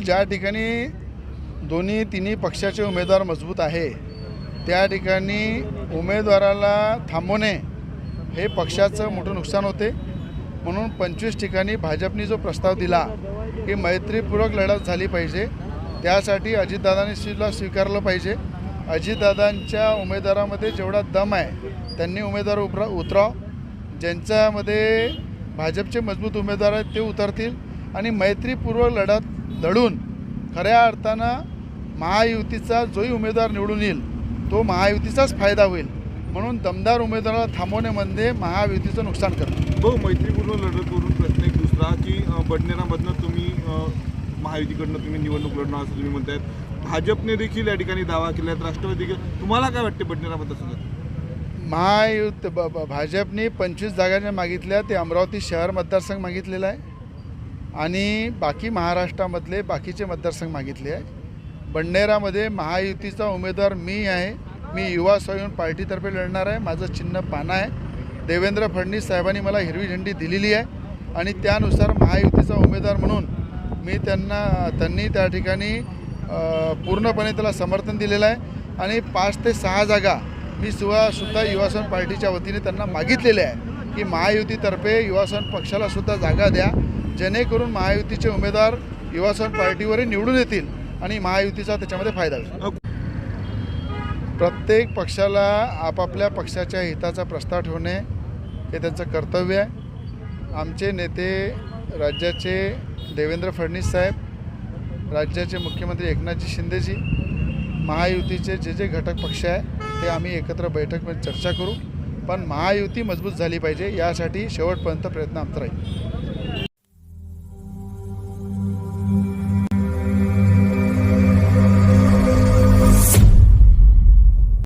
ज्या ठिकाणी दोन्ही तिन्ही पक्षाचे उमेदवार मजबूत आहे त्या ठिकाणी उमेदवाराला थांबवणे हे पक्षाचं मोठं नुकसान होते. म्हणून पंचवीस ठिकाणी भाजपने जो प्रस्ताव दिला की मैत्रीपूर्वक लढत झाली पाहिजे त्यासाठी अजितदादांनी सुद्धा स्वीकारलं पाहिजे. अजितदादांच्या उमेदवारामध्ये जेवढा दम आहे त्यांनी उमेदवार उभरा उतराव ज्यांच्यामध्ये भाजपचे मजबूत उमेदवार आहेत ते उतरतील. आणि मैत्रीपूर्वक लढत लढून खऱ्या अर्थानं महायुतीचा जोही उमेदवार निवडून येईल तो महायुतीचाच फायदा होईल म्हणून दमदार उमेदवाराला थांबवण्यामध्ये महायुतीचं नुकसान करतं भाऊ मैत्रीपूर्ण लढतवरून प्रश्न एक दुसरा की बडनेरामधनं तुम्ही महायुतीकडनं तुम्ही निवडणूक लढणार असं तुम्ही म्हणतायत. भाजपने देखील या ठिकाणी दावा केला आहे राष्ट्रवादी तुम्हाला काय वाटते बडनेरामध्ये सुद्धा महायुत भाजपने पंचवीस जागांच्या मागितल्या ते अमरावती शहर मतदारसंघ मागितलेला आहे. आणि बाकी महाराष्ट्रामधले बाकीचे मतदारसंघ मागितले आहे बंडेरामध्ये महायुतीचा उमेदवार मी आहे. मी युवा स्वयं पार्टीतर्फे लढणार आहे. माझं चिन्ह पाना आहे. देवेंद्र फडणवीस साहेबांनी मला हिरवी झेंडी दिलेली आहे. आणि त्यानुसार महायुतीचा उमेदवार म्हणून मी त्यांना त्यांनी त्या ठिकाणी पूर्णपणे त्याला समर्थन दिलेलं आहे. आणि पाच ते सहा जागा मी सुद्धा सुद्धा युवासन पार्टीच्या वतीने त्यांना मागितलेले आहे की महायुतीतर्फे युवासन पक्षालासुद्धा जागा द्या. जेणेकरून महायुतीचे उमेदवार युवासन पार्टीवरही निवडून येतील आणि महायुतीचा त्याच्यामध्ये फायदा होईल. प्रत्येक पक्षाला आपापल्या पक्षाच्या हिताचा प्रस्ताव ठेवणे हे त्यांचं कर्तव्य आहे. आमचे नेते राज्याचे देवेंद्र फडणवीस साहेब राज्याचे मुख्यमंत्री एकनाथजी शिंदेजी महायुतीचे जे जे घटक पक्ष आहे ते आम्ही एकत्र बैठकमध्ये चर्चा करू. पण महायुती मजबूत झाली पाहिजे यासाठी शेवटपर्यंत प्रयत्न आमचा राहील.